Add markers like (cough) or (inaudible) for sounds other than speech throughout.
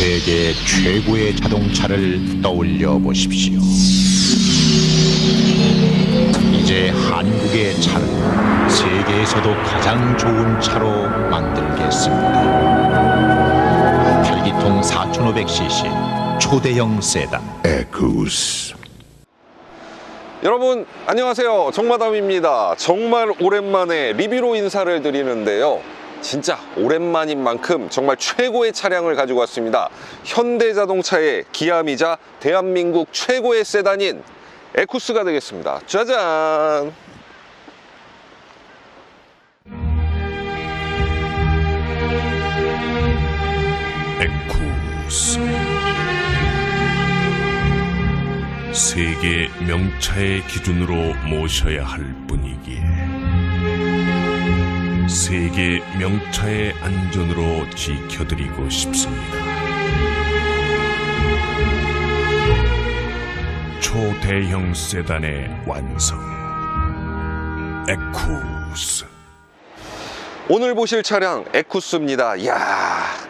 세계 최고의 자동차를 떠올려 보십시오. 이제 한국의 차를 세계에서도 가장 좋은 차로 만들겠습니다. 8기통 4500cc 초대형 세단. 에쿠스. 여러분 안녕하세요. 정마담입니다. 정말 오랜만에 리뷰로 인사를 드리는데요 진짜 오랜만인 만큼 정말 최고의 차량을 가지고 왔습니다. 현대자동차의 기함이자 대한민국 최고의 세단인 에쿠스가 되겠습니다. 짜잔! 에쿠스. 세계 명차의 기준으로 모셔야 할 분이기에 세계 명차의 안전으로 지켜드리고 싶습니다. 초대형 세단의 완성 에쿠스 오늘 보실 차량 에쿠스입니다. 이야,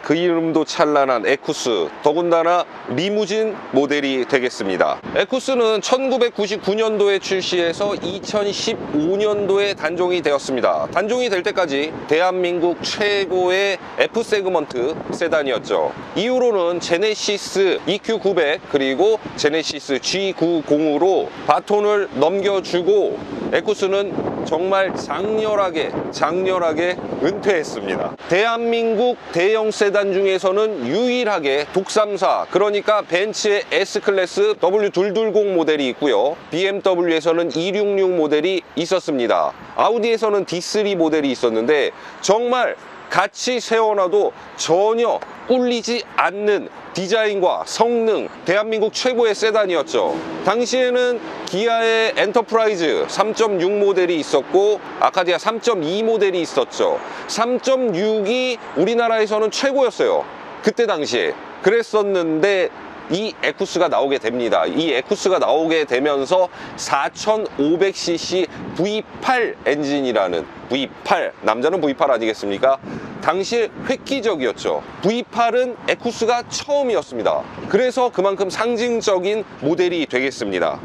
그 이름도 찬란한 에쿠스. 더군다나 리무진 모델이 되겠습니다. 에쿠스는 1999년도에 출시해서 2015년도에 단종이 되었습니다. 단종이 될 때까지 대한민국 최고의 F 세그먼트 세단이었죠. 이후로는 제네시스 EQ900 그리고 제네시스 G90으로 바톤을 넘겨주고 에쿠스는 정말 장렬하게 장렬하게 은퇴했습니다. 대한민국 대형 세단 중에서는 유일하게 독삼사 그러니까 벤츠의 S클래스 W220 모델이 있고요. BMW에서는 266 모델이 있었습니다. 아우디에서는 D3 모델이 있었는데 정말 같이 세워놔도 전혀 꿀리지 않는 디자인과 성능 대한민국 최고의 세단이었죠. 당시에는 기아의 엔터프라이즈 3.6 모델이 있었고 아카디아 3.2 모델이 있었죠. 3.6이 우리나라에서는 최고였어요. 그때 당시에. 그랬었는데 이 에쿠스가 나오게 됩니다. 이 에쿠스가 나오게 되면서 4500cc V8 엔진이라는 V8 남자는 V8 아니겠습니까? 당시에 획기적이었죠. V8은 에쿠스가 처음이었습니다. 그래서 그만큼 상징적인 모델이 되겠습니다.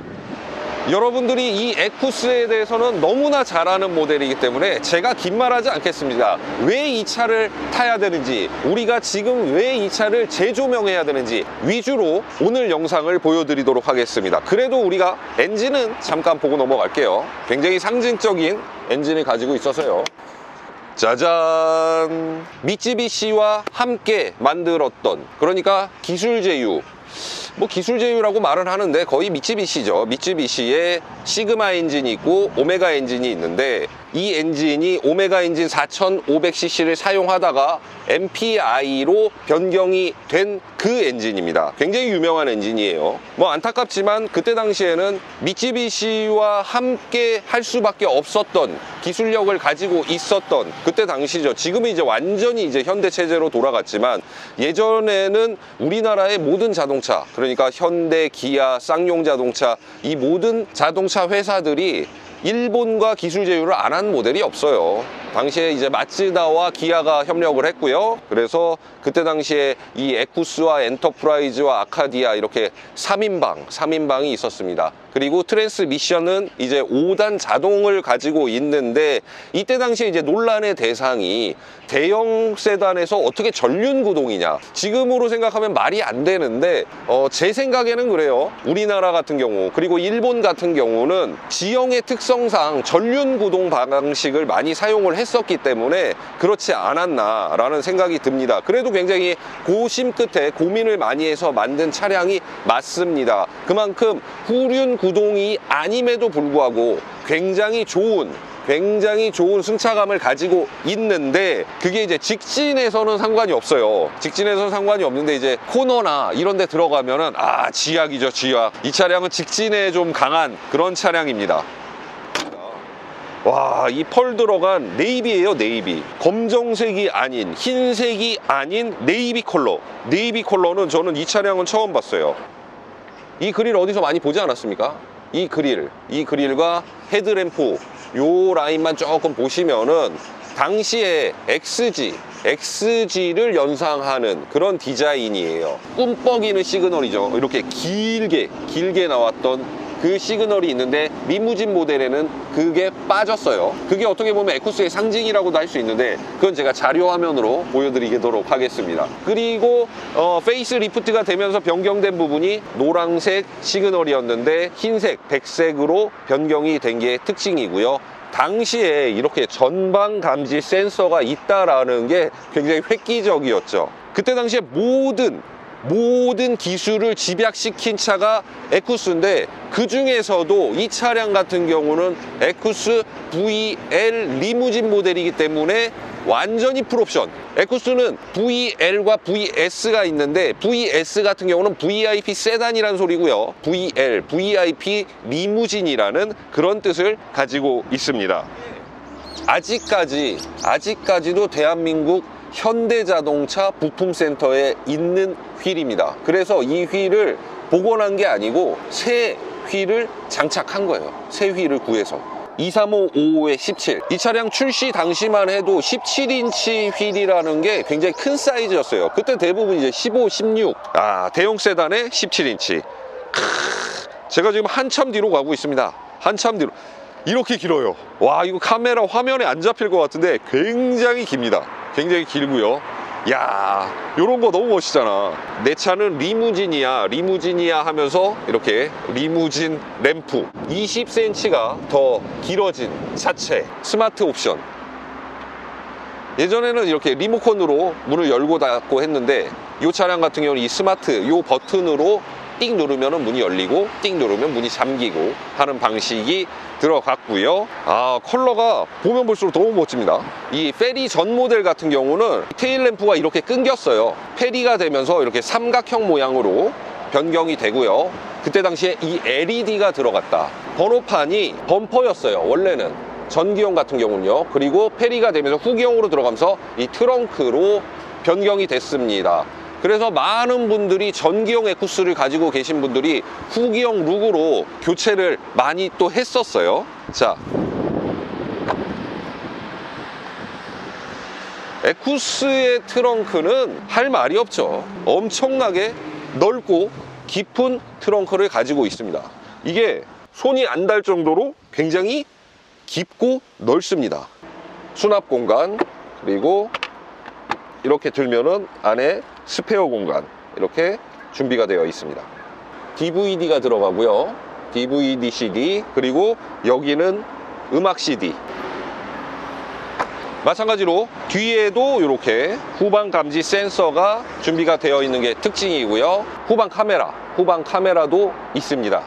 여러분들이 이 에쿠스에 대해서는 너무나 잘 아는 모델이기 때문에 제가 긴 말하지 않겠습니다. 왜 이 차를 타야 되는지, 우리가 지금 왜 이 차를 재조명해야 되는지 위주로 오늘 영상을 보여드리도록 하겠습니다. 그래도 우리가 엔진은 잠깐 보고 넘어갈게요. 굉장히 상징적인 엔진을 가지고 있어서요. 짜잔! 미쯔비시와 함께 만들었던, 그러니까 기술 제휴, 뭐 기술 제휴라고 말은 하는데 거의 미쯔비시죠. 미쯔비시의 시그마 엔진이 있고 오메가 엔진이 있는데 이 엔진이 오메가 엔진 4500cc를 사용하다가 MPI로 변경이 된 그 엔진입니다. 굉장히 유명한 엔진이에요. 뭐 안타깝지만 그때 당시에는 미쯔비시와 함께 할 수밖에 없었던 기술력을 가지고 있었던 그때 당시죠. 지금은 이제 완전히 이제 현대 체제로 돌아갔지만 예전에는 우리나라의 모든 자동차 그러니까 현대, 기아, 쌍용 자동차 이 모든 자동차 회사들이 일본과 기술 제휴를 안 한 모델이 없어요. 당시에 이제 마츠다와 기아가 협력을 했고요. 그래서 그때 당시에 이 에쿠스와 엔터프라이즈와 아카디아 이렇게 3인방, 3인방이 있었습니다. 그리고 트랜스미션은 이제 5단 자동을 가지고 있는데 이때 당시에 이제 논란의 대상이 대형 세단에서 어떻게 전륜 구동이냐. 지금으로 생각하면 말이 안 되는데 어, 제 생각에는 그래요. 우리나라 같은 경우 그리고 일본 같은 경우는 지형의 특성상 전륜 구동 방식을 많이 사용을 했 었기 때문에 그렇지 않았나라는 생각이 듭니다. 그래도 굉장히 고심 끝에 고민을 많이 해서 만든 차량이 맞습니다. 그만큼 후륜 구동이 아님에도 불구하고 굉장히 좋은 굉장히 좋은 승차감을 가지고 있는데 그게 이제 직진에서는 상관이 없어요. 직진에서는 상관이 없는데 이제 코너나 이런 데 들어가면은 아, 지약이죠, 지약. 이 차량은 직진에 좀 강한 그런 차량입니다. 와, 이 펄 들어간 네이비예요, 네이비. 검정색이 아닌, 흰색이 아닌 네이비 컬러. 네이비 컬러는 저는 이 차량은 처음 봤어요. 이 그릴 어디서 많이 보지 않았습니까? 이 그릴, 이 그릴과 헤드램프 요 라인만 조금 보시면은 당시에 XG, XG를 연상하는 그런 디자인이에요. 꿈뻑이는 시그널이죠. 이렇게 길게 길게 나왔던 그 시그널이 있는데 리무진 모델에는 그게 빠졌어요. 그게 어떻게 보면 에쿠스의 상징이라고도 할 수 있는데 그건 제가 자료 화면으로 보여드리도록 하겠습니다. 그리고 어, 페이스 리프트가 되면서 변경된 부분이 노란색 시그널이었는데 흰색, 백색으로 변경이 된 게 특징이고요. 당시에 이렇게 전방 감지 센서가 있다라는 게 굉장히 획기적이었죠. 그때 당시에 모든 모든 기술을 집약시킨 차가 에쿠스인데 그 중에서도 이 차량 같은 경우는 에쿠스 VL 리무진 모델이기 때문에 완전히 풀옵션. 에쿠스는 VL과 VS가 있는데 VS 같은 경우는 VIP 세단이라는 소리고요. VL, VIP 리무진이라는 그런 뜻을 가지고 있습니다. 아직까지 아직까지도 대한민국 현대자동차 부품센터에 있는 휠입니다. 그래서 이 휠을 복원한 게 아니고 새 휠을 장착한 거예요. 새 휠을 구해서. 23555에 17. 이 차량 출시 당시만 해도 17인치 휠이라는 게 굉장히 큰 사이즈였어요. 그때 대부분 이제 15, 16. 아, 대형 세단에 17인치. 제가 지금 한참 뒤로 가고 있습니다. 한참 뒤로. 이렇게 길어요. 와, 이거 카메라 화면에 안 잡힐 것 같은데 굉장히 깁니다. 굉장히 길고요. 야, 요런 거 너무 멋있잖아. 내 차는 리무진이야, 리무진이야 하면서 이렇게 리무진 램프 20cm가 더 길어진 차체 스마트 옵션. 예전에는 이렇게 리모컨으로 문을 열고 닫고 했는데 이 차량 같은 경우는 이 스마트 이 버튼으로 띵 누르면 문이 열리고 띵 누르면 문이 잠기고 하는 방식이 들어갔고요. 아 컬러가 보면 볼수록 너무 멋집니다. 이 페리 전 모델 같은 경우는 테일 램프가 이렇게 끊겼어요. 페리가 되면서 이렇게 삼각형 모양으로 변경이 되고요. 그때 당시에 이 LED가 들어갔다. 번호판이 범퍼였어요. 원래는 전기용 같은 경우는요. 그리고 페리가 되면서 후기용으로 들어가면서 이 트렁크로 변경이 됐습니다. 그래서 많은 분들이 전기용 에쿠스를 가지고 계신 분들이 후기용 룩으로 교체를 많이 또 했었어요. 자. 에쿠스의 트렁크는 할 말이 없죠. 엄청나게 넓고 깊은 트렁크를 가지고 있습니다. 이게 손이 안 닿을 정도로 굉장히 깊고 넓습니다. 수납 공간 그리고 이렇게 들면은 안에 스페어 공간 이렇게 준비가 되어 있습니다. DVD가 들어가고요. DVD CD 그리고 여기는 음악 CD. 마찬가지로 뒤에도 이렇게 후방 감지 센서가 준비가 되어 있는 게 특징이고요. 후방 카메라, 후방 카메라도 있습니다.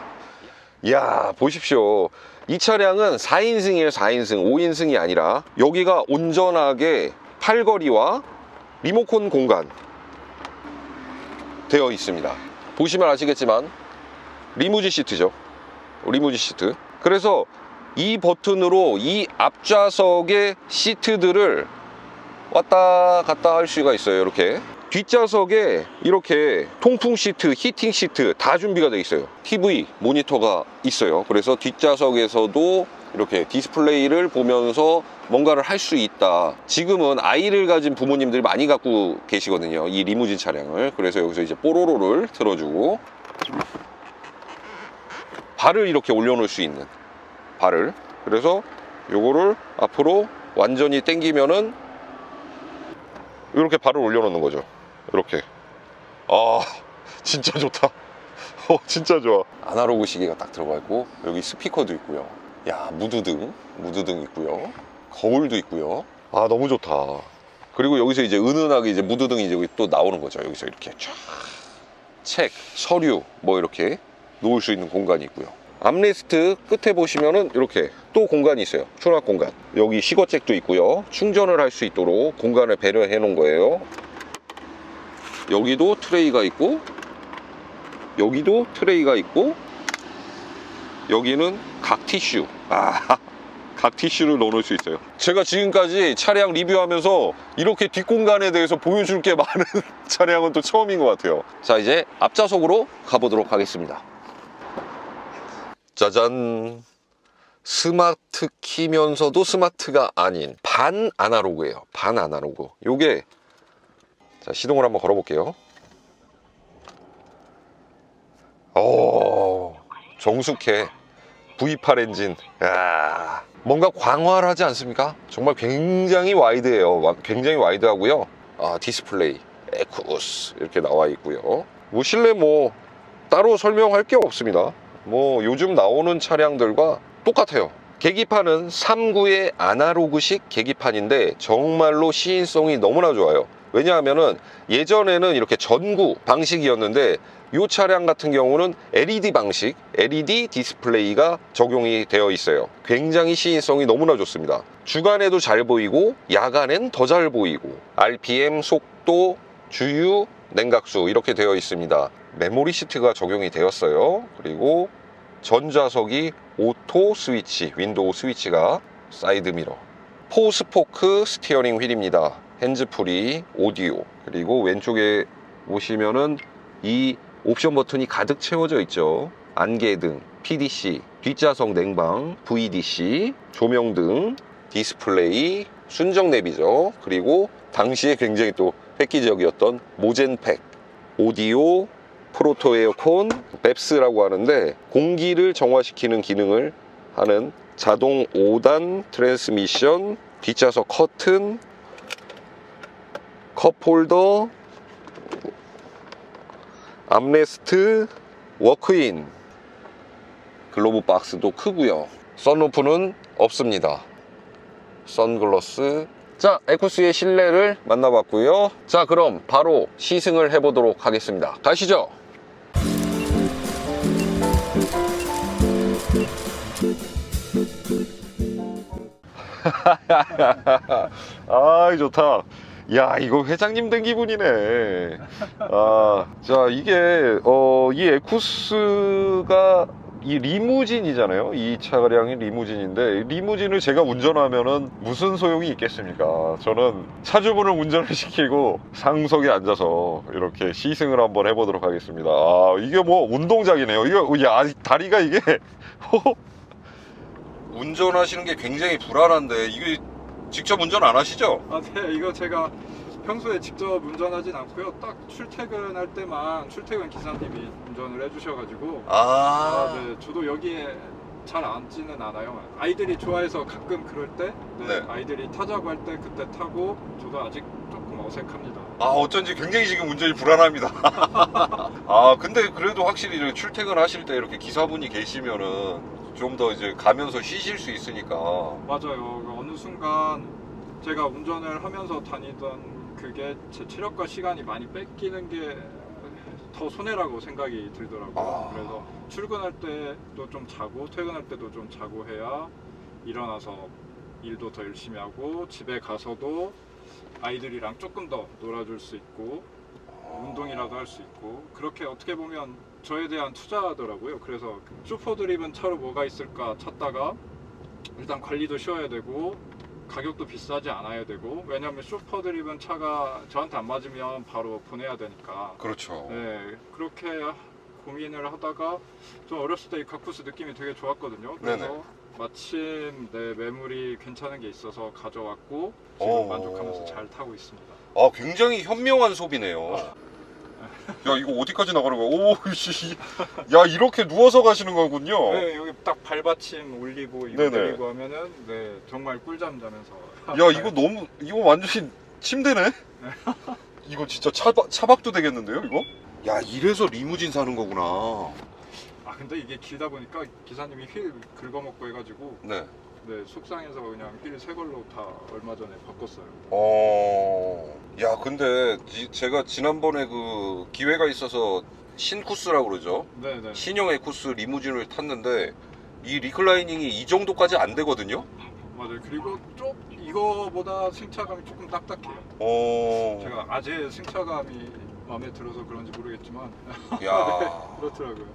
이야, 보십시오. 이 차량은 4인승이에요, 4인승. 5인승이 아니라 여기가 온전하게 팔걸이와 리모컨 공간 되어 있습니다. 보시면 아시겠지만 리무진 시트죠. 리무진 시트. 그래서 이 버튼으로 이 앞좌석의 시트들을 왔다 갔다 할 수가 있어요. 이렇게. 뒷좌석에 이렇게 통풍 시트, 히팅 시트 다 준비가 되어 있어요. TV 모니터가 있어요. 그래서 뒷좌석에서도 이렇게 디스플레이를 보면서 뭔가를 할 수 있다. 지금은 아이를 가진 부모님들이 많이 갖고 계시거든요. 이 리무진 차량을. 그래서 여기서 이제 뽀로로를 틀어주고 발을 이렇게 올려놓을 수 있는 발을. 그래서 요거를 앞으로 완전히 당기면은 이렇게 발을 올려놓는 거죠. 이렇게. 아, (laughs) 진짜 좋다. (laughs) 어, 진짜 좋아. 아날로그 시계가 딱 들어가 있고 여기 스피커도 있고요. 야, 무드등, 무드등 있고요. 거울도 있고요. 아, 너무 좋다. 그리고 여기서 이제 은은하게 이제 무드등이 이제 또 나오는 거죠. 여기서 이렇게 쫙 책, 서류 뭐 이렇게 놓을 수 있는 공간이 있고요. 암레스트 끝에 보시면은 이렇게 또 공간이 있어요. 수납 공간. 여기 시거잭도 있고요. 충전을 할 수 있도록 공간을 배려해 놓은 거예요. 여기도 트레이가 있고 여기도 트레이가 있고 여기는 각 티슈. 아, (laughs) 각 티슈를 넣어놓을 수 있어요. 제가 지금까지 차량 리뷰하면서 이렇게 뒷공간에 대해서 보여줄 게 많은 (laughs) 차량은 또 처음인 것 같아요. 자, 이제 앞좌석으로 가보도록 하겠습니다. 짜잔. 스마트 키면서도 스마트가 아닌 반 아날로그예요. 반 아날로그. 요게 자 시동을 한번 걸어 볼게요. 오 정숙해 V8 엔진. 야 뭔가 광활하지 않습니까? 정말 굉장히 와이드해요. 와- 굉장히 와이드하고요. 아 디스플레이 에쿠스 이렇게 나와 있고요. 뭐 실내 뭐 따로 설명할 게 없습니다. 뭐 요즘 나오는 차량들과 똑같아요. 계기판은 3구의 아날로그식 계기판인데 정말로 시인성이 너무나 좋아요. 왜냐하면은 예전에는 이렇게 전구 방식이었는데 이 차량 같은 경우는 LED 방식, LED 디스플레이가 적용이 되어 있어요. 굉장히 시인성이 너무나 좋습니다. 주간에도 잘 보이고 야간엔 더 잘 보이고 RPM, 속도, 주유, 냉각수 이렇게 되어 있습니다. 메모리 시트가 적용이 되었어요. 그리고 전좌석이 오토 스위치, 윈도우 스위치가 사이드 미러. 포스포크 스티어링 휠입니다. 핸즈프리, 오디오. 그리고 왼쪽에 보시면은 이 옵션 버튼이 가득 채워져 있죠. 안개등, PDC, 뒷좌석 냉방, VDC, 조명등, 디스플레이, 순정 내비죠. 그리고 당시에 굉장히 또 획기적이었던 모젠팩, 오디오, 프로토 에어컨, 뱁스라고 하는데 공기를 정화시키는 기능을 하는 자동 5단 트랜스미션, 뒷좌석 커튼, 컵홀더, 암레스트, 워크인, 글로브 박스도 크고요. 썬루프는 없습니다. 선글라스. 자, 에쿠스의 실내를 만나봤고요. 자, 그럼 바로 시승을 해보도록 하겠습니다. 가시죠. (laughs) 아, 좋다. 야, 이거 회장님 된 기분이네. 아, 자, 이게, 어, 이 에쿠스가 이 리무진이잖아요. 이 차량이 리무진인데, 리무진을 제가 운전하면은 무슨 소용이 있겠습니까? 저는 차주분을 운전을 (laughs) 시키고 상석에 앉아서 이렇게 시승을 한번 해보도록 하겠습니다. 아, 이게 뭐 운동장이네요. 이거, 야, 다리가 이게, (laughs) 운전하시는 게 굉장히 불안한데, 이게 직접 운전 안 하시죠? 아, 네, 이거 제가 평소에 직접 운전하진 않고요. 딱 출퇴근할 때만 출퇴근 기사님이 운전을 해주셔가지고 아, 네, 저도 여기에 잘 앉지는 않아요. 아이들이 좋아해서 가끔 그럴 때, 네, 네. 아이들이 타자고 할 때 그때 타고 저도 아직 조금 어색합니다. 아 어쩐지 굉장히 지금 운전이 불안합니다. (laughs) 아 근데 그래도 확실히 이렇게 출퇴근하실 때 이렇게 기사분이 계시면은 좀 더 이제 가면서 쉬실 수 있으니까. 맞아요. 순간 제가 운전을 하면서 다니던 그게 제 체력과 시간이 많이 뺏기는 게 더 손해라고 생각이 들더라고요. 아. 그래서 출근할 때도 좀 자고 퇴근할 때도 좀 자고 해야 일어나서 일도 더 열심히 하고 집에 가서도 아이들이랑 조금 더 놀아줄 수 있고 운동이라도 할 수 있고 그렇게 어떻게 보면 저에 대한 투자더라고요. 그래서 슈퍼 드립은 차로 뭐가 있을까 찾다가 일단 관리도 쉬워야 되고 가격도 비싸지 않아야 되고 왜냐하면 슈퍼 드립은 차가 저한테 안 맞으면 바로 보내야 되니까 그렇죠. 네 그렇게 고민을 하다가 좀 어렸을 때 이 카쿠스 느낌이 되게 좋았거든요. 그래서 네네. 마침 내 매물이 괜찮은 게 있어서 가져왔고 지금 오. 만족하면서 잘 타고 있습니다. 아 굉장히 현명한 소비네요. 야 이거 어디까지 나가는 거야? 오, 씨, 야 이렇게 누워서 가시는 거군요. 네, 여기 딱 발받침 올리고 이거 네네. 내리고 하면은 네 정말 꿀잠 자면서 야 이거 너무 이거 완전히 침대네. (laughs) 이거 진짜 차박 차박도 되겠는데요 이거? 야 이래서 리무진 사는 거구나. 아 근데 이게 길다 보니까 기사님이 휠 긁어먹고 해가지고 네. 네 속상해서 그냥 휠 새 걸로 다 얼마 전에 바꿨어요. 어. 야 근데 지- 제가 지난번에 그 기회가 있어서 신쿠스라고 그러죠. 네 네. 신형 에쿠스 리무진을 탔는데 이 리클라이닝이 이 정도까지 안 되거든요. 맞아요. 그리고 좀 이거보다 승차감이 조금 딱딱해요. 어. 제가 아재 승차감이 마음에 들어서 그런지 모르겠지만 야. (laughs) 그렇더라고요.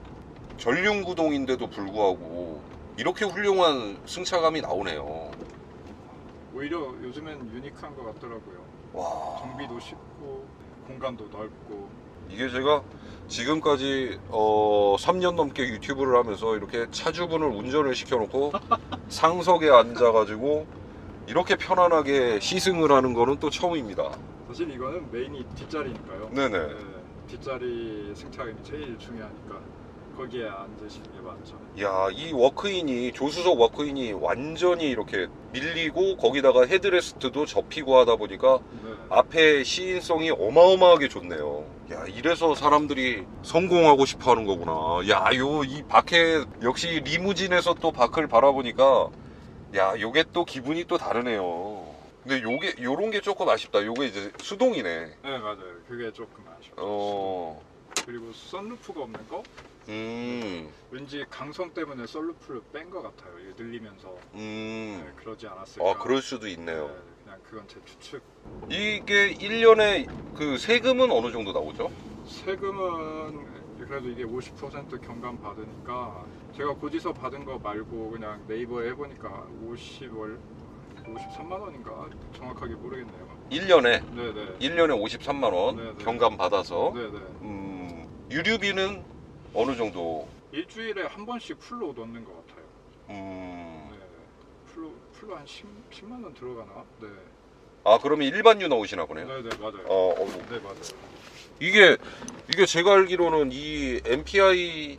전륜 구동인데도 불구하고 이렇게 훌륭한 승차감이 나오네요. 오히려 요즘엔 유니크한 것 같더라고요. 와. 정비도 쉽고 공간도 넓고 이게 제가 지금까지 어 3년 넘게 유튜브를 하면서 이렇게 차주분을 운전을 시켜놓고 (laughs) 상석에 앉아가지고 이렇게 편안하게 시승을 하는 거는 또 처음입니다. 사실 이거는 메인이 뒷자리니까요. 네네. 네, 뒷자리 승차감이 제일 중요하니까 거기에 앉으시는 게 맞죠. 야, 이 워크인이 조수석 워크인이 완전히 이렇게 밀리고 거기다가 헤드레스트도 접히고 하다 보니까 네. 앞에 시인성이 어마어마하게 좋네요. 야, 이래서 사람들이 성공하고 싶어 하는 거구나. 야, 요, 이 바퀴, 역시 리무진에서 또 바퀴를 바라보니까, 야, 요게 또 기분이 또 다르네요. 근데 요게, 요런 게 조금 아쉽다. 요게 이제 수동이네. 네 맞아요. 그게 조금 아쉽죠. 어, 그리고 썬루프가 없는 거 음, 왠지 강성 때문에 썬루프를 뺀 것 같아요. 늘리면서 네, 음. 그러지 않았을까. 아, 그럴 수도 있네요. 네, 그냥 그건 제 추측. 이게 1년에 그 세금은 어느 정도 나오죠? 세금은 그래도 이게 50% 경감 받으니까 제가 고지서 받은 거 말고 그냥 네이버에 해보니까 50월 53만 원인가 정확하게 모르겠네요. 1년에, 네네. 1년에 53만 원 네 네. 경감 받아서, 네네. 음, 유류비는 어느 정도, 일주일에 한 번씩 풀로 넣는 것 같아요. 음, 네. 풀로 풀로 한 10, 10 만 원 들어가나? 네. 아, 그러면 일반유 넣으시나 보네요. 네네 맞아요. 어, 어, 네 맞아요. 이게, 이게 제가 알기로는 이 MPI,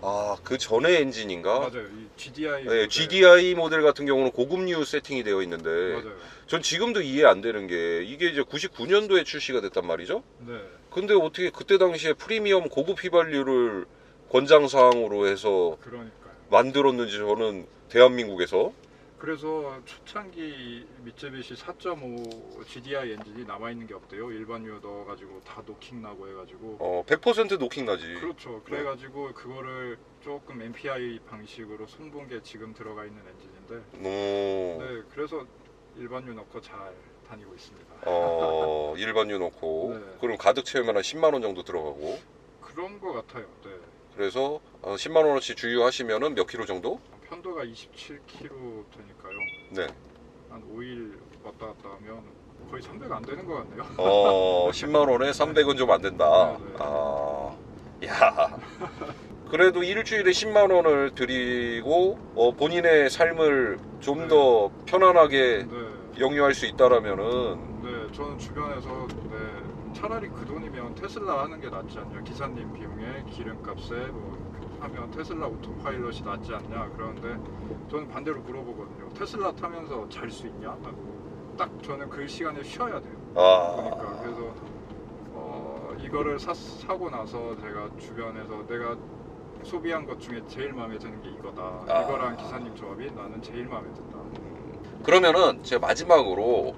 아, 그 전에 엔진인가? 맞아요. 이 GDI. 네, 모델. GDI 모델 같은 경우는 고급류 세팅이 되어 있는데, 맞아요. 전 지금도 이해 안 되는 게, 이게 이제 99년도에 출시가 됐단 말이죠? 네. 근데 어떻게 그때 당시에 프리미엄 고급 휘발유를 권장 사항으로 해서 그러니까요. 만들었는지 저는 대한민국에서 그래서 초창기 미쯔비시 4.5 GDI 엔진이 남아 있는 게 없대요. 일반유 넣어가지고 다 노킹 나고 해가지고. 어, 100% 노킹 나지. 그렇죠. 그래가지고 그거를 조금 MPI 방식으로 손본 게 지금 들어가 있는 엔진인데. 오, 네, 그래서 일반 유 넣고 잘 다니고 있습니다. 어, 일반 유 넣고 (laughs) 네. 그럼 가득 채우면 한 10만 원 정도 들어가고 그런 거 같아요. 네. 그래서 어, 10만 원어치 주유하시면은 몇 킬로 정도? 편도가 27km 되니까요. 네. 한 5일 왔다 갔다 하면 거의 300 안 되는 것 같네요. 어, 10만 원에 300은 좀 안 된다. 네, 네. 아, 야. 그래도 일주일에 10만 원을 드리고 어, 본인의 삶을 좀 더 편안하게 네. 영유할 수 있다라면은 네, 저는 주변에서 네, 차라리 그 돈이면 테슬라 하는 게 낫지 않냐. 기사님 비용에 기름값에 뭐 하면 테슬라 오토파일럿이 낫지 않냐. 그러는데 저는 반대로 물어보거든요. 테슬라 타면서 잘 수 있냐? 딱 저는 그 시간에 쉬어야 돼요. 아, 그러니까 그래서 어, 이거를 사, 사고 나서 제가 주변에서 내가 소비한 것 중에 제일 마음에 드는 게 이거다. 아. 이거랑 기사님 조합이 나는 제일 마음에 든다. 그러면은 제가 마지막으로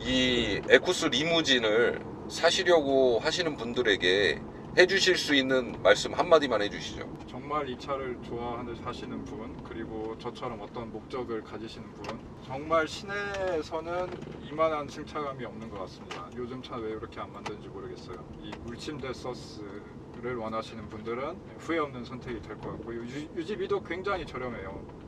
이 에쿠스 리무진을 사시려고 하시는 분들에게 해주실 수 있는 말씀 한마디만 해주시죠. 정말 이 차를 좋아하는 사시는 분 그리고 저처럼 어떤 목적을 가지시는 분 정말 시내에서는 이만한 승차감이 없는 것 같습니다. 요즘 차 왜 이렇게 안 만드는지 모르겠어요. 이 물침대 서스를 원하시는 분들은 후회 없는 선택이 될 것 같고 유, 유지비도 굉장히 저렴해요.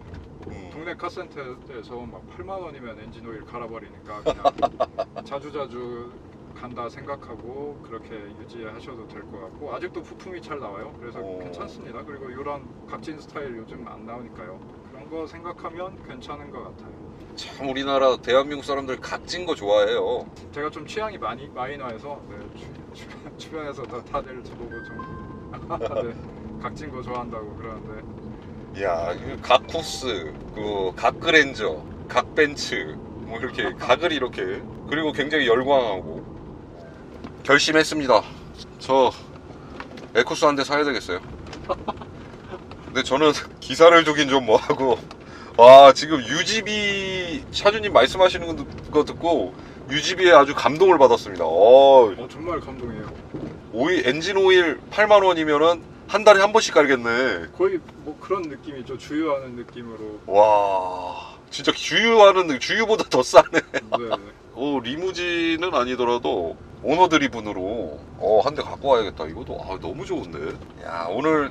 동네 카센터에서 막 8만 원이면 엔진 오일 갈아버리니까 그냥 (laughs) 자주자주 간다 생각하고 그렇게 유지하셔도 될 것 같고 아직도 부품이 잘 나와요. 그래서 오. 괜찮습니다. 그리고 이런 각진 스타일 요즘 안 나오니까요. 그런 거 생각하면 괜찮은 것 같아요. 참 우리나라 대한민국 사람들 각진 거 좋아해요. 제가 좀 취향이 많이 마이너해서 네, 주, 주, (laughs) 주변에서 다, 다들 저보고 좀 (laughs) 네, 각진 거 좋아한다고 그러는데 야, 이거 각 코스, 그, 각 그랜저, 각 벤츠, 뭐 이렇게 (laughs) 각을 이렇게 그리고 굉장히 열광하고 결심했습니다. 저 에쿠스 한 대 사야 되겠어요. 근데 저는 기사를 두긴 좀 뭐하고 와 지금 유지비 차주님 말씀하시는 거 듣고 유지비에 아주 감동을 받았습니다. 어, 어, 정말 감동이에요. 오일 엔진 오일 8만 원이면은 한 달에 한 번씩 갈겠네. 거의 뭐 그런 느낌이죠. 주유하는 느낌으로. 와 진짜 주유하는 주유보다 더 싸네. 네. 어 리무진은 아니더라도 오너 드리븐으로 어 한 대 갖고 와야겠다. 이것도 아, 너무 좋은데. 야 오늘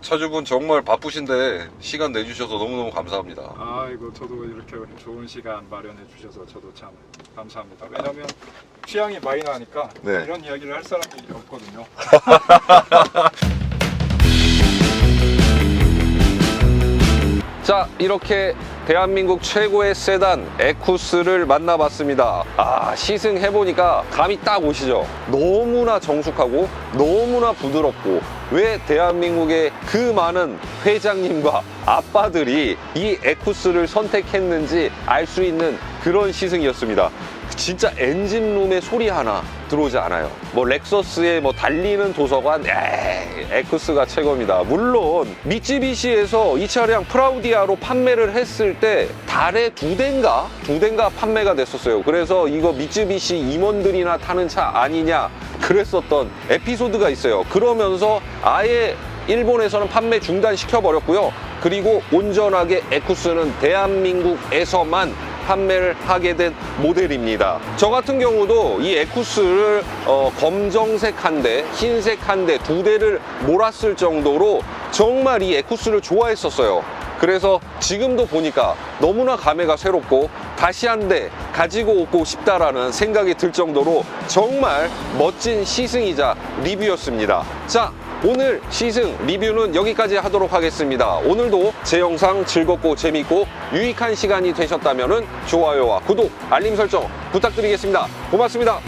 차주분 정말 바쁘신데 시간 내주셔서 너무너무 감사합니다. 아이고 저도 이렇게 좋은 시간 마련해 주셔서 저도 참 감사합니다. 왜냐면 취향이 마이너하니까 네. 이런 이야기를 할 사람이 없거든요. (laughs) 자 이렇게 대한민국 최고의 세단 에쿠스를 만나봤습니다. 아 시승해보니까 감이 딱 오시죠? 너무나 정숙하고 너무나 부드럽고 왜 대한민국의 그 많은 회장님과 아빠들이 이 에쿠스를 선택했는지 알 수 있는 그런 시승이었습니다 진짜 엔진룸의 소리 하나 들어오지 않아요. 뭐 렉서스의 뭐 달리는 도서관, 에이, 에쿠스가 최고입니다. 물론 미쯔비시에서 이 차량 프라우디아로 판매를 했을 때 달에 두 대인가 두 대인가 판매가 됐었어요. 그래서 이거 미쯔비시 임원들이나 타는 차 아니냐 그랬었던 에피소드가 있어요. 그러면서 아예 일본에서는 판매 중단시켜 버렸고요. 그리고 온전하게 에쿠스는 대한민국에서만 판매를 하게 된 모델입니다. 저 같은 경우도 이 에쿠스를 어, 검정색 한 대, 흰색 한 대 두 대를 몰았을 정도로 정말 이 에쿠스를 좋아했었어요. 그래서 지금도 보니까 너무나 감회가 새롭고 다시 한 대 가지고 오고 싶다라는 생각이 들 정도로 정말 멋진 시승이자 리뷰였습니다. 자, 오늘 시승 리뷰는 여기까지 하도록 하겠습니다. 오늘도 제 영상 즐겁고 재밌고 유익한 시간이 되셨다면 좋아요와 구독, 알림 설정 부탁드리겠습니다. 고맙습니다.